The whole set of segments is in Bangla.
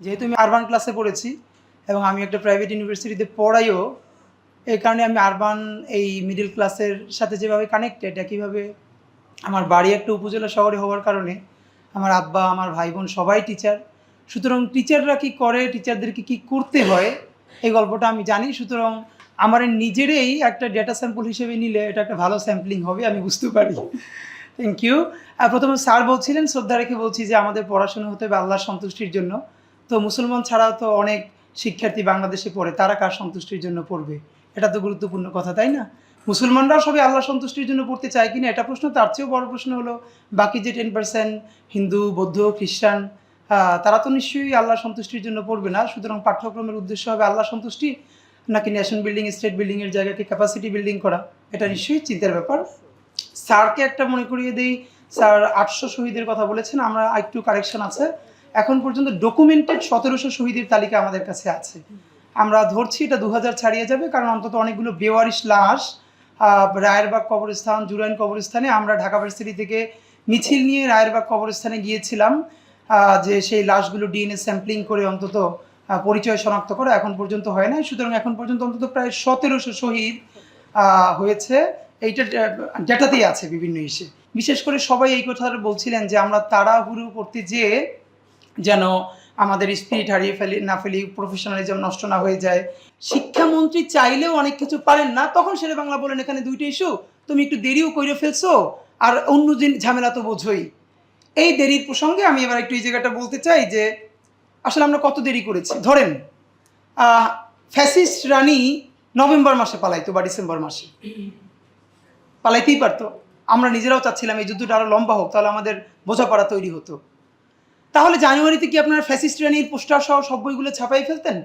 যেহেতু আমি আরবান ক্লাসে পড়েছি এবং আমি একটা প্রাইভেট ইউনিভার্সিটিতে পড়াইও এই কারণে আমি আরবান এই মিডল ক্লাসের সাথে যেভাবে কানেক্টেড একইভাবে আমার বাড়ি একটা উপজেলা শহরে হওয়ার কারণে আমার আব্বা, আমার ভাই বোন সবাই টিচার সুতরাং টিচাররা কি করে টিচারদেরকে কি করতে হয়, এই গল্পটা আমি জানি। সুতরাং আমার নিজেরই একটা ডেটা স্যাম্পল হিসেবে নিলে এটা একটা ভালো স্যাম্পলিং হবে, আমি বুঝতে পারি। থ্যাংক ইউ প্রথমে স্যার বলছিলেন, শ্রদ্ধা রেখে বলছি যে আমাদের পড়াশোনা হতে হবে আল্লাহর সন্তুষ্টির জন্য। তো মুসলমান ছাড়াও তো অনেক শিক্ষার্থী বাংলাদেশে পড়ে, তারা কার সন্তুষ্টির জন্য পড়বে? এটা তো গুরুত্বপূর্ণ কথা, তাই না? মুসলমানরাও সবাই আল্লাহ সন্তুষ্টির জন্য পড়তে চায় কিনা এটা প্রশ্ন, তার চেয়েও বড় প্রশ্ন হলো, বাকি যে টেন পার্সেন্ট হিন্দু, বৌদ্ধ, খ্রিস্টান তারা তো নিশ্চয়ই আল্লাহ সন্তুষ্টির জন্য পড়বে না। সুতরাং পাঠ্যক্রমের উদ্দেশ্য হবে আল্লাহ সন্তুষ্টি, নাকি ন্যাশন বিল্ডিং স্টেট বিল্ডিংয়ের জায়গাকে ক্যাপাসিটি বিল্ডিং করা? এটা নিশ্চয়ই চিন্তার ব্যাপার। স্যারকে একটা মনে করিয়ে দিই, স্যার আটশো শহীদের কথা বলেছেন, আমরা একটু কারেকশন আছে। এখন পর্যন্ত ডকুমেন্টেড সতেরোশো শহীদের তালিকা আমাদের কাছে আছে। আমরা ধরছি এটা দু হাজার ছাড়িয়ে যাবে, কারণ অন্তত অনেকগুলো বেওয়ারিশ লাশ রায়েরবাগ কবরস্থান, জুরাইন কবরস্থানে আমরা ঢাকা ভার্সিটি থেকে মিছিল নিয়ে রায়েরবাগ কবরস্থানে গিয়েছিলাম যে সেই লাশগুলো ডিএনএ স্যাম্পলিং করে অন্তত পরিচয় শনাক্ত করা এখন পর্যন্ত হয় নাই। সুতরাং এখন পর্যন্ত অন্তত প্রায় সতেরোশো শহীদ হয়েছে। এইটা ডেটাতেই আছে বিভিন্ন ইসে। বিশেষ করে সবাই এই কথাটা বলছিলেন যে আমরা তাড়াহুড়ো করতে যেয়ে যেন আমাদের স্পিরিট হারিয়ে ফেলি, না ফেলি প্রফেশনালিজম নষ্ট না হয়ে যায়। শিক্ষামন্ত্রী চাইলেও অনেক কিছু পারেন না, তখন সেরে বাংলা বলেন, এখানে দুইটা ইস্যু তুমি একটু দেরিও করে ফেলছো, আর অন্য দিন ঝামেলা তো বোঝোই। এই দেরির প্রসঙ্গে আমি এবার একটু এই জায়গাটা বলতে চাই যে, আসলে আমরা কত দেরি করেছি। ধরেন ফ্যাসিস্ট রানী নভেম্বর মাসে পালাইতো বা ডিসেম্বর মাসে। পালাইতেই পারতো। আমরা নিজেরাও চাচ্ছিলাম এই যুদ্ধটা আরও লম্বা হোক, তাহলে আমাদের বোঝাপড়া তৈরি হতো। তাহলে জানুয়ারিতে কি আপনার ফ্যাসিস্ট রানীর পোস্টার সহ সব বইগুলো ছাপাই ফেলতেন?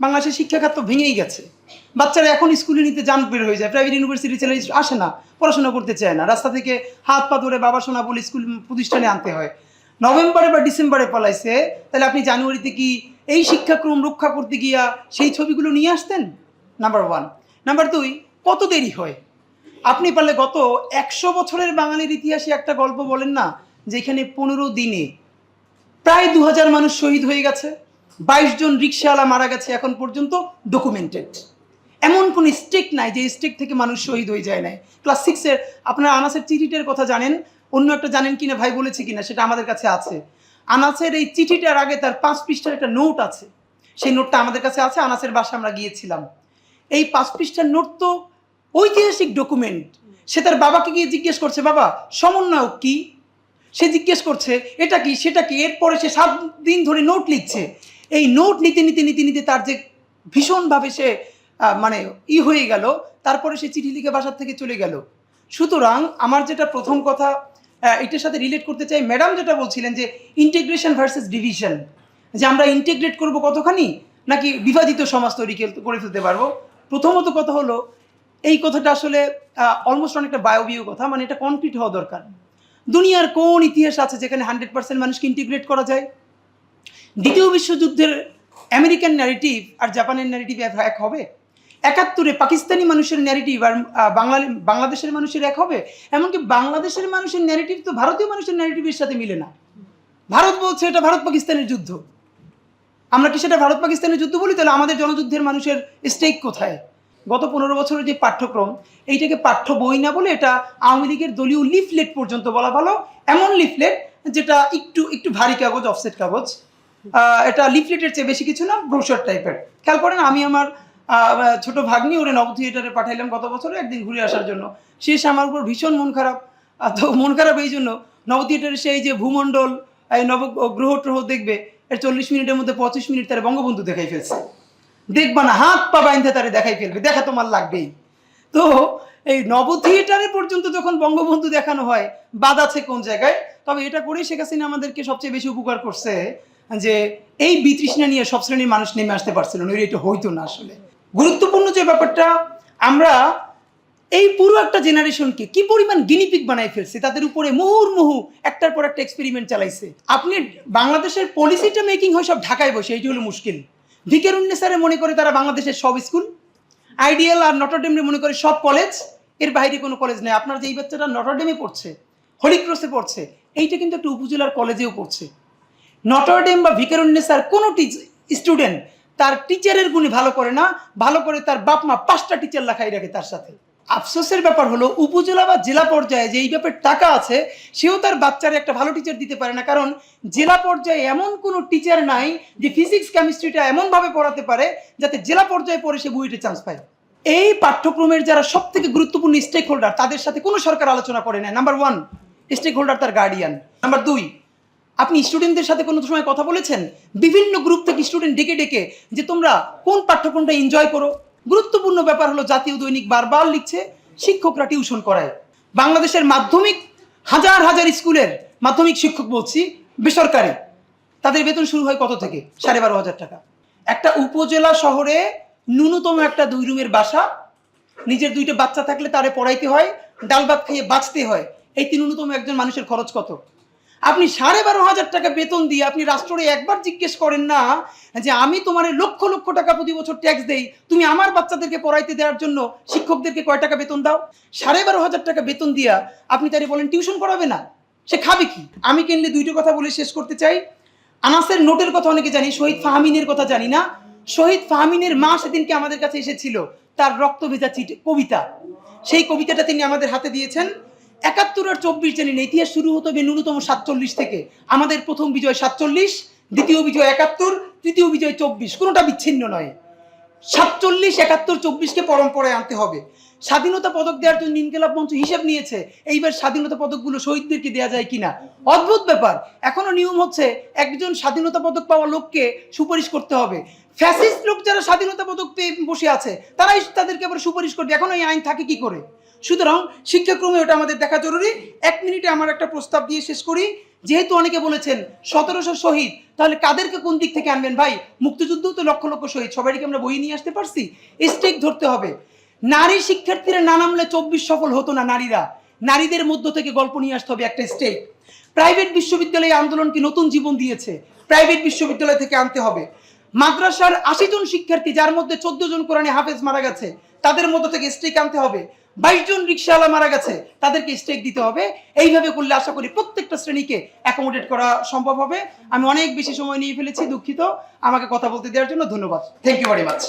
বাংলাদেশের শিক্ষা খাত তো ভেঙেই গেছে। বাচ্চারা এখন স্কুলে নিতে জান বের হয়ে যায়, প্রাইভেট ইউনিভার্সিটি ছেলে আসে না, পড়াশোনা করতে চায় না। রাস্তা থেকে হাত পা ধরে বাবা শোনা বলে স্কুল প্রতিষ্ঠানে আনতে হয়। নভেম্বরে বা ডিসেম্বরে পালাইছে, তাহলে আপনি জানুয়ারিতে কি এই শিক্ষাক্রম রক্ষা করতে গিয়া সেই ছবিগুলো নিয়ে আসতেন? নাম্বার ওয়ান নাম্বার দুই, কত দেরি হয়? আপনি পারলে গত একশো বছরের বাঙালির ইতিহাসে একটা গল্প বলেন না, যেখানে পনেরো দিনে প্রায় দু হাজার মানুষ শহীদ হয়ে গেছে। বাইশ জন রিক্সাওয়ালা মারা গেছে এখন পর্যন্ত ডকুমেন্টেড এমন কোন স্টেক নাই যে স্টেক থেকে মানুষ শহীদ হয়ে যায় নাই। ক্লাস সিক্সের আপনার আনাসের চিঠিটার কথা জানেন? অন্য একটা জানেন কিনা, ভাই বলেছে কিনা, সেটা আমাদের কাছে আছে। আনাসের এই চিঠিটার আগে তার পাঁচ পৃষ্ঠার একটা নোট আছে। সেই নোটটা আমাদের কাছে আছে, আনাসের বাসা আমরা গিয়েছিলাম। এই পাঁচ পৃষ্ঠার নোট তো ঐতিহাসিক ডকুমেন্ট সে তার বাবাকে গিয়ে জিজ্ঞেস করছে, বাবা, সমন্বয়ক কি? সে জিজ্ঞেস করছে, এটা কি, সেটা কি? এরপরে সে সাত দিন ধরে নোট লিখছে। এই নোট নিতে নিতে নিতে নিতে তার যে ভীষণভাবে সে মানে ই হয়ে গেল, তারপরে সে চিঠি লিখে বাসার থেকে চলে গেল। সুতরাং আমার যেটা প্রথম কথা এটার সাথে রিলেট করতে চাই ম্যাডাম যেটা বলছিলেন যে ইন্টিগ্রেশন ভার্সেস ডিভিশন যে আমরা ইন্টিগ্রেট করব কতখানি, নাকি বিবাদিত সমাজ তৈরি করে ফেলতে পারব? প্রথমত কথা হলো, এই কথাটা আসলে অলমোস্ট অনেকটা বায়বীয় কথা মানে এটা কনক্রিট হওয়া দরকার। দুনিয়ার কোন ইতিহাস আছে যেখানে হান্ড্রেড পার্সেন্ট মানুষকে ইন্টিগ্রেট করা যায়? দ্বিতীয় বিশ্বযুদ্ধের আমেরিকান ন্যারেটিভ আর জাপানের ন্যারেটিভ এক হবে? একাত্তরে পাকিস্তানি মানুষের ন্যারেটিভ আর বাঙালি, বাংলাদেশের মানুষের এক হবে? এমনকি বাংলাদেশের মানুষের ন্যারেটিভ তো ভারতীয় মানুষের ন্যারেটিভের সাথে মিলে না। ভারত বলছে এটা ভারত পাকিস্তানের যুদ্ধ। আমরা কি সেটা ভারত পাকিস্তানের যুদ্ধ বলি? তাহলে আমাদের জনযুদ্ধের মানুষের স্টেক কোথায়? গত পনেরো বছরের যে পাঠ্যক্রম, এইটাকে পাঠ্য বই না বলে এটা আওয়ামী লীগের দলীয় লিফলেট পর্যন্ত বলা ভালো। এমন লিফলেট যেটা একটু একটু ভারী কাগজ অফসেট কাগজ। এটা লিফলেটের চেয়ে বেশি কিছু না ব্রোশার টাইপের খেয়াল করেন, আমি আমার ছোট ভাগ্নি, ওরে নব থিয়েটারে পাঠাইলাম গত বছরে একদিন ঘুরে আসার জন্য। এসে আমার উপর ভীষণ মন খারাপ। তো মন খারাপ এই জন্য, নব থিয়েটারে সেই যে ভূমণ্ডল, এই নব গ্রহ ট্রহ দেখবে, এর চল্লিশ মিনিটের মধ্যে পঁচিশ মিনিট তার বঙ্গবন্ধু দেখাই ফেলছে। দেখবা না, হাত পা বাইন্ধে তারে দেখাই ফেলবে, দেখা তোমার লাগবেই। তো এই নব থিয়েটারে পর্যন্ত যখন বঙ্গবন্ধু দেখানো হয়, বাদ আছে কোন জায়গায়, তবে এটা করেই শেখ হাসিনা আমাদেরকে সবচেয়ে বেশি উপকার করছে যে এই বিতৃষ্ণা নিয়ে সব শ্রেণির মানুষ নেমে আসতে পারছিল না, এটা হইতো না আসলে। গুরুত্বপূর্ণ যে ব্যাপারটা, আমরা এই পুরো একটা জেনারেশনকে কি পরিমাণ গিনিপিক বানাই ফেলছে, তাদের উপরে মুহুর্মুহু একটার পর একটা এক্সপেরিমেন্ট চালাইছে। আপনি বাংলাদেশের পলিসিটা মেকিং হয় সব ঢাকায় বসে, এইটি হলো মুশকিল। ভিকের উন্নেসারে মনে করে তারা বাংলাদেশের সব স্কুল আইডিয়াল আর নটরডেমে মনে করে সব কলেজ, এর বাইরে কোনো কলেজ নেই। আপনার যে এই বাচ্চাটা নটরডেমে পড়ছে, হলিক্রসে পড়ছে, এইটা কিন্তু একটা উপজেলার কলেজেও পড়ছে। নটরডেম বা ভিকারুন্নেসার কোনো স্টুডেন্ট তার টিচারের গুণে ভালো করে না, ভালো করে তার বাপ মা পাঁচটা টিচার লেখাই রাখে তার সাথে। আফসোসের ব্যাপার হলো, উপজেলা বা জেলা পর্যায়ে যে এই ব্যাপারে টাকা আছে, সেও তার বাচ্চার একটা ভালো টিচার দিতে পারে না। কারণ জেলা পর্যায়ে এমন কোনো টিচার নাই যে ফিজিক্স কেমিস্ট্রিটা এমনভাবে পড়াতে পারে যাতে জেলা পর্যায়ে পড়ে সে বুয়েটে চান্স পায়। এই পাঠ্যক্রমের যারা সব থেকে গুরুত্বপূর্ণ স্টেক হোল্ডার তাদের সাথে কোনো সরকার আলোচনা করে না নাম্বার ওয়ান স্টেক হোল্ডার তার গার্ডিয়ান নাম্বার দুই, আপনি স্টুডেন্টদের সাথে কোনো সময় কথা বলেছেন? বিভিন্ন গ্রুপ থেকে স্টুডেন্ট ডেকে ডেকে যে তোমরা কোন পাঠ্যক্রমটা এনজয় করো? গুরুত্বপূর্ণ ব্যাপার হলো জাতীয় দৈনিক বারবার লিখছে, শিক্ষকরা টিউশন করায়। বাংলাদেশের মাধ্যমিক হাজার হাজার স্কুলের মাধ্যমিক শিক্ষক বলছি, বেসরকারি। তাদের বেতন শুরু হয় কত থেকে? সাড়ে বারো হাজার টাকা। একটা উপজেলা শহরে ন্যূনতম একটা দুই রুমের বাসা, নিজের দুইটা বাচ্চা থাকলে তারে পড়াইতে হয়, ডাল ভাত খেয়ে বাঁচতে হয়। এই তিন ন্যূনতম একজন মানুষের খরচ কত? আপনি সাড়ে বারো হাজার টাকা বেতন দিয়ে আপনি রাষ্ট্রে একবার জিজ্ঞেস করেন না যে আমি তোমার লক্ষ লক্ষ টাকা প্রতি বছর ট্যাক্স দেই, তুমি আমার বাচ্চাদেরকে পড়াইতে দেওয়ার জন্য শিক্ষকদেরকে কয় টাকা বেতন দাও? সাড়ে বারো হাজার টাকা বেতন দিয়া আপনি তারে বলেন, টিউশন করাবে না। সে খাবে কি? আমি কিনলে দুইটো কথা বলে শেষ করতে চাই? আনাসের নোটের কথা অনেকে জানি, শহীদ ফাহমিনের কথা জানি না। শহীদ ফাহমিনের মা সেদিনকে আমাদের কাছে এসেছিল, তার রক্ত ভেজা চিঠি, কবিতা। সেই কবিতাটা তিনি আমাদের হাতে দিয়েছেন। একাত্তর আর চব্বিশ জানি না, ইতিহাস শুরু হতো হবে ন্যূনতম সাতচল্লিশ থেকে। আমাদের প্রথম বিজয় সাতচল্লিশ, দ্বিতীয় বিজয় একাত্তর, তৃতীয় বিজয় চব্বিশ, কোনোটা বিচ্ছিন্ন নয়। সাতচল্লিশ, একাত্তর, চব্বিশকে পরম্পরায় আনতে হবে। স্বাধীনতা পদক দেওয়ার জন্য ইনকেলাব মঞ্চ হিসেব নিয়েছে, এইবার স্বাধীনতা পদকগুলো শহীদদেরকে দেওয়া যায় কিনা? অদ্ভুত ব্যাপার। এখনও নিয়ম হচ্ছে, একজন স্বাধীনতা পদক পাওয়া লোককে সুপারিশ করতে হবে। ফ্যাসিস্ট লোক যারা স্বাধীনতা পদক পেয়ে বসে আছে, তারাই তাদেরকে আবার সুপারিশ করবে। এখন এই আইন থাকে কি করে? সুতরাং শিক্ষাক্রমে ওটা আমাদের দেখা জরুরি। এক মিনিটে আমার একটা প্রস্তাব দিয়ে শেষ করি। যেহেতু অনেকে বলেছেন সতেরোশো শহীদ, তাহলে কাদেরকে কোন দিক থেকে আনবেন ভাই? মুক্তিযুদ্ধ তো লক্ষ লক্ষ শহীদ, সবাইকে আমরা বই নিয়ে আসতে পারছি? স্টেক ধরতে হবে। নারী শিক্ষার্থীরা না নামলে চব্বিশ সফল হতো না নারীরা। নারীদের মধ্য থেকে গল্প নিয়ে আসতে হবে একটা স্টেক প্রাইভেট বিশ্ববিদ্যালয়ে আন্দোলনকে নতুন জীবন দিয়েছে? প্রাইভেট বিশ্ববিদ্যালয় থেকে আনতে হবে। মাদ্রাসার আশি জন শিক্ষার্থী, যার মধ্যে চোদ্দ জন কোরআনে হাফেজ মারা গেছে, তাদের মধ্যে থেকে স্ট্রেক আনতে হবে। বাইশ জন রিক্সাওয়ালা মারা গেছে, তাদেরকে স্ট্রেক দিতে হবে। এইভাবে করলে আশা করি প্রত্যেকটা শ্রেণীকে অ্যাকোমোডেট করা সম্ভব হবে। আমি অনেক বেশি সময় নিয়ে ফেলেছি, দুঃখিত। আমাকে কথা বলতে দেওয়ার জন্য ধন্যবাদ। Thank you very much